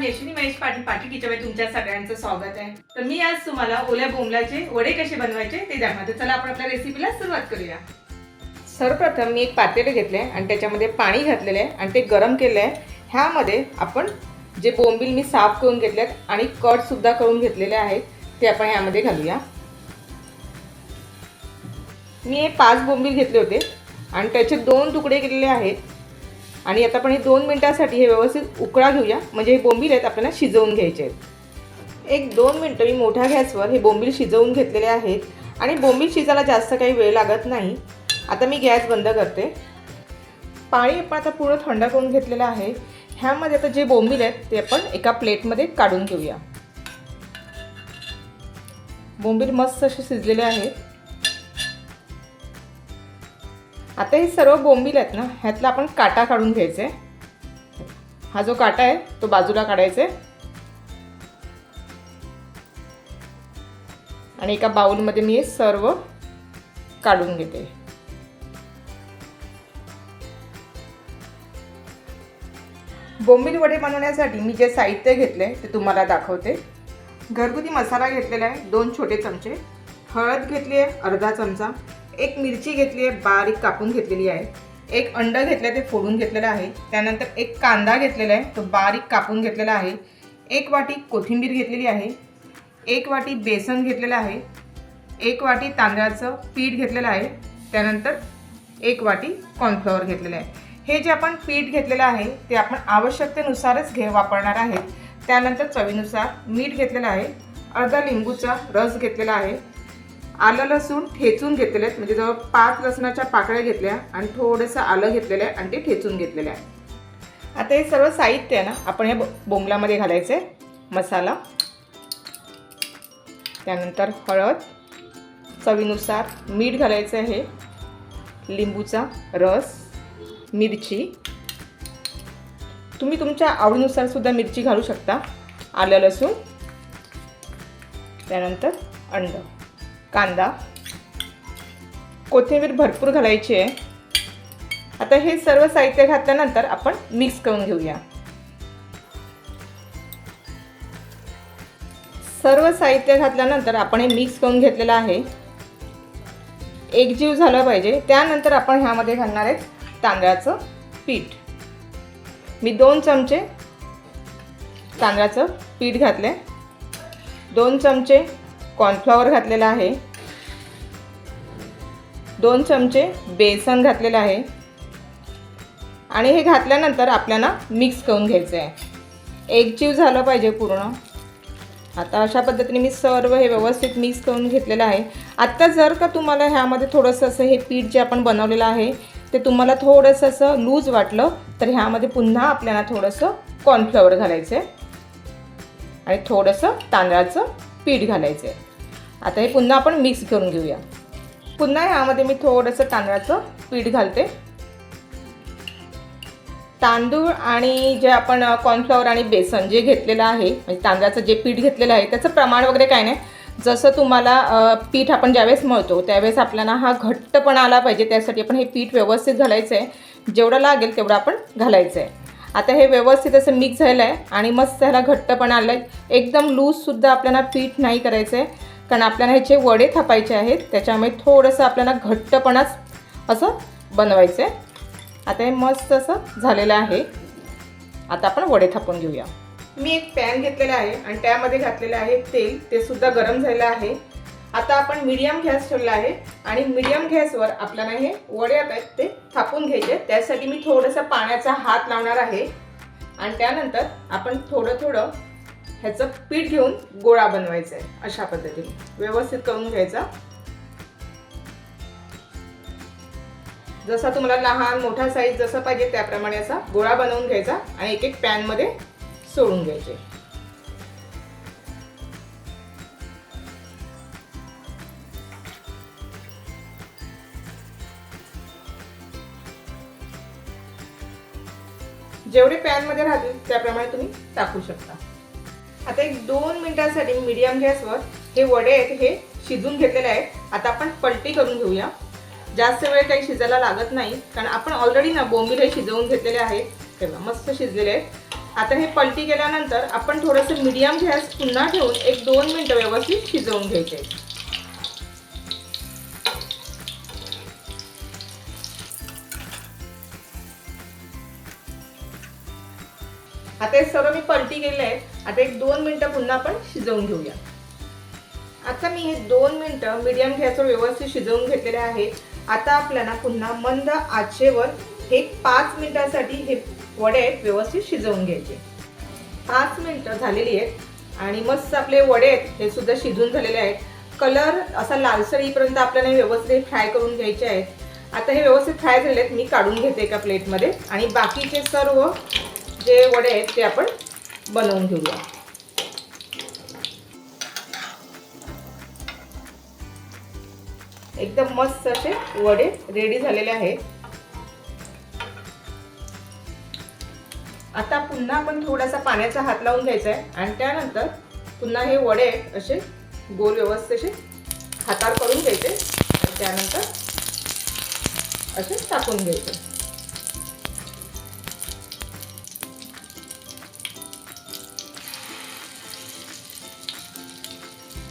मी अश्विनी महेश पाटील पाटील किचनमध्ये तुमच्या सगळ्यांचं स्वागत आहे. तर मी आज तुम्हाला ओल्या बोंबलाचे वडे कसे बनवायचे ते दाखवते. चला आपण आपल्या रेसिपीला सुरुवात करूया. सर्वप्रथम मी एक पातेले घेतले आणि त्याच्यामध्ये पाणी घातलेलं आहे आणि ते गरम केलं आहे. ह्यामध्ये आपण जे बोंबील मी साफ करून घेतले आहेत आणि कटसुद्धा करून घेतलेले आहेत ते आपण ह्यामध्ये घालूया. मी हे पाच बोंबील घेतले होते आणि त्याचे दोन तुकडे केलेले आहेत. आणि आता आपण हे दोन मिनटासाठी हे व्यवस्थित उकळा घेऊया. म्हणजे हे बोंबील आहेत आपल्याला शिजवून घ्यायचे आहेत. एक दोन मिनटं मी मोठ्या गॅसवर हे बोंबील शिजवून घेतलेले आहेत. आणि बोंबील शिजायला जास्त काही वेळ लागत नाही. आता मी गॅस बंद करते. पाणी आपण आता पूर्ण थंड करून घेतलेलं आहे. ह्यामध्ये आता जे बोंबील आहेत ते आपण एका प्लेटमध्ये काढून घेऊया. बोंबील मस्त असे शिजलेले आहेत. आता हे सर्व बोंबील आहेत ना ह्यातला आपण काटा काढून घ्यायचे. हा जो काटा आहे तो बाजूला काढायचा. आणि एका बाऊलमध्ये मी हे सर्व काढून घेते. बोंबील वडे बनवण्यासाठी मी जे साहित्य घेतले ते तुम्हाला दाखवते. घरगुती मसाला घेतलेला आहे दोन छोटे चमचे. हळद घेतली आहे अर्धा चमचा. एक मिरची घेतली आहे बारीक कापून घेतलेली आहे. एक अंड घेतलं आहे ते फोडून घेतलेलं आहे. त्यानंतर एक कांदा घेतलेला आहे तो बारीक कापून घेतलेला आहे. एक वाटी कोथिंबीर घेतलेली आहे. एक वाटी बेसन घेतलेलं आहे. एक वाटी तांदळाचं पीठ घेतलेलं आहे. त्यानंतर एक वाटी कॉर्नफ्लॉवर घेतलेलं आहे. हे जे आपण पीठ घेतलेलं आहे ते आपण आवश्यकतेनुसारच घे वापरणार आहे. त्यानंतर चवीनुसार मीठ घेतलेलं आहे. अर्धा लिंबूचा रस घेतलेला आहे. आलं लसूण ठेचून घेतलेले आहेत. म्हणजे जवळ पाच लसणाच्या पाकळ्या घेतल्या आणि थोडंसं आलं घेतलेलं आहे आणि ते ठेचून घेतलेलं आहे. आता हे सर्व साहित्य आहे ना आपण हे बोंगलामध्ये घालायचं आहे. मसाला त्यानंतर हळद चवीनुसार मीठ घालायचं आहे. लिंबूचा रस मिरची. तुम्ही तुमच्या आवडीनुसार सुद्धा मिरची घालू शकता. आलं लसूण त्यानंतर अंड. कांदा. कोथिंबीर भरपूर घालायची आहे. आता हे सर्व साहित्य घातल्यानंतर आपण मिक्स करून घेऊया. सर्व साहित्य घातल्यानंतर आपण हे मिक्स करून घेतलेलं आहे. एकजीव झालं पाहिजे. त्यानंतर आपण ह्यामध्ये घालणार आहेत तांदळाचं पीठ. मी दोन चमचे तांदळाचं पीठ घातले दोन चमचे कॉर्नफ्लॉवर घातलेलं आहे. दोन चमचे बेसन घातलेलं आहे. आणि हे घातल्यानंतर आपल्याला मिक्स करून घ्यायचं आहे एकजीव झालं पाहिजे पूर्ण. आता अशा पद्धतीने मी सर्व हे व्यवस्थित मिक्स करून घेतलेलं आहे. आत्ता जर का तुम्हाला ह्यामध्ये थोडंसं असं हे पीठ जे आपण बनवलेलं आहे ते तुम्हाला थोडंसं असं लूज वाटलं तर ह्यामध्ये पुन्हा आपल्याला थोडंसं कॉर्नफ्लॉवर घालायचं आहे आणि थोडंसं तांदळाचं पीठ घालायचं आहे आता हे पुन्हा आपण मिक्स करून घेऊया. पुन्हा ह्यामध्ये मी थोडंसं तांदळाचं पीठ घालते. तांदूळ आणि जे आपण कॉर्नफ्लॉवर आणि बेसन जे घेतलेलं आहे म्हणजे तांदळाचं जे पीठ घेतलेलं आहे त्याचं प्रमाण वगैरे काय नाही. जसं तुम्हाला पीठ आपण ज्यावेळेस मळतो त्यावेळेस आपल्याला हा घट्टपणा आला पाहिजे. त्यासाठी आपण हे पीठ व्यवस्थित घालायचं आहे जेवढं लागेल तेवढं आपण घालायचं आहे आता हे व्यवस्थित असं मिक्स झालं आहे आणि मस्त ह्याला घट्टपणा आलं आहे एकदम लूजसुद्धा आपल्याला पीठ नाही करायचं आहे कारण आपल्याला ह्याचे वडे थापायचे आहेत त्याच्यामुळे थोडंसं आपल्याला घट्टपणाच असं बनवायचं आहे आता हे मस्त असं झालेलं आहे. आता आपण वडे थापून घेऊया. मी एक पॅन घेतलेला आहे आणि त्यामध्ये घातलेलं आहे तेल ते सुद्धा गरम झालेलं आहे. आता आपण मीडियम गॅस ठेवला आहे आणि मीडियम गॅसवर आपल्याला हे वडे आहेत ते थापून घ्यायचे त्यासाठी मी थोडंसं पाण्याचा हात लावणार आहे. आणि त्यानंतर आपण थोडं थोडं ह्याचं पीठ घेऊन गोळा बनवायचा आहे अशा पद्धतीने. व्यवस्थित करून घ्यायचा. जसा तुम्हाला लहान मोठा साईज जसं पाहिजे त्याप्रमाणे असा गोळा बनवून घ्यायचा आणि एक एक पॅनमध्ये सोडून घ्यायचे. जेवढे पॅनमध्ये राहतील त्याप्रमाणे तुम्ही टाकू शकता. आता एक दोन मिनिटांसाठी मीडियम गॅसवर हे वडे आहेत हे शिजून घेतलेले आहेत. आता आपण पलटी करून घेऊया. जास्त वेळ काही शिजायला लागत नाही कारण आपण ऑलरेडी ना बोंबील हे शिजवून घेतलेले आहेत. तेव्हा मस्त शिजलेले आहेत. आता हे पलटी केल्यानंतर आपण थोडंसं मीडियम गॅस पुन्हा ठेवून एक दोन मिनटं व्यवस्थित शिजवून घ्यायचे आता हे सर्व मी पलटी केले आहे आता एक दोन मिनटं पुन्हा आपण शिजवून घेऊया. आता मी हे दोन मिनटं मीडियम गॅसवर व्यवस्थित शिजवून घेतलेले आहे. आता आपल्याला पुन्हा मंद आचेवर हे पाच मिनटासाठी हे वडे व्यवस्थित शिजवून घ्यायचे. पाच मिनटं झालेली आहेत आणि मस्त आपले वडे आहेत हे सुद्धा शिजून झालेले आहेत. कलर असा लालसर येईपर्यंत आपल्याला हे व्यवस्थित फ्राय करून घ्यायचे आहेत. आता हे व्यवस्थित फ्राय झाले आहेत मी काढून घेते एका प्लेटमध्ये. आणि बाकीचे सर्व जे वडे आहेत ते आपण बनवून घेऊया. एकदम मस्त असे वडे रेडी झालेले आहेत. आता पुन्हा आपण थोडासा पाण्याचा हात लावून घ्यायचा आहे आणि त्यानंतर पुन्हा हे वडे असे गोल व्यवस्थेचे हातार हातावर करून घ्यायचे. त्यानंतर असे टाकून घ्यायचे.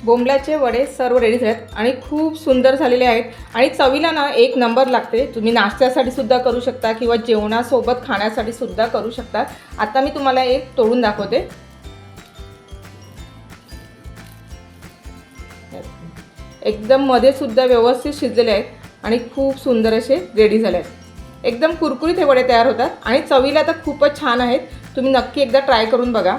बोंबल्याचे वडे सर्व रेडी झालेत आणि खूप सुंदर झालेले आहेत. आणि चवीला ना एक नंबर लागते. तुम्ही नाश्त्यासाठी सुद्धा करू शकता किंवा जेवणासोबत खाण्यासाठी सुद्धा करू शकता. आता मी तुम्हाला एक तोडून दाखवते. एकदम मध्ये सुद्धा व्यवस्थित शिजलेले आहेत आणि खूप सुंदर असे रेडी झाले आहेत एकदम कुरकुरीत हे वडे तयार होतात आणि चवीला तर खूपच छान आहेत. तुम्ही नक्की एकदा ट्राय करून बघा.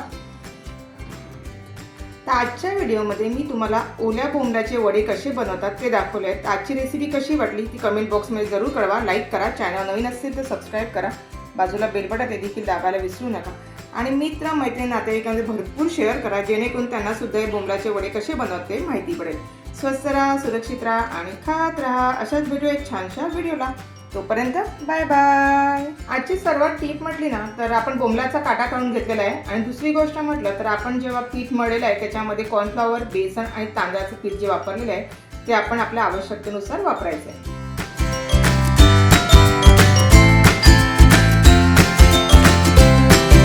तर आजच्या व्हिडिओमध्ये मी तुम्हाला ओल्या बोंबल्याचे वडे कसे बनवतात ते दाखवले आहेत. आजची रेसिपी कशी वाटली ती कमेंट बॉक्समध्ये जरूर कळवा. लाईक करा. चॅनल नवीन असेल तर सबस्क्राईब करा. बाजूला बेलबटा ते देखील दाबायला विसरू नका. आणि मित्र मैत्रिणी नातेवाईकांचे भरपूर शेअर करा. जेणेकरून त्यांना सुद्धा हे बोंबल्याचे वडे कसे बनवते माहिती पडेल. स्वस्त राहा सुरक्षित राहा आणि खात राहा. अशाच भेटू एक छानशा व्हिडिओला तोपर्यंत बाय बाय आजची सर्वात टीप म्हटली ना तर आपण बोंबलाचा काटा काढून घेतलेला आहे. आणि दुसरी गोष्ट म्हटलं तर आपण जेव्हा पीठ मळलेलं आहे त्याच्यामध्ये कॉर्नफ्लॉवर बेसन आणि तांदळाचं पीठ जे वापरलेलं आहे ते आपण आपल्या आवश्यकतेनुसार वापरायचं आहे.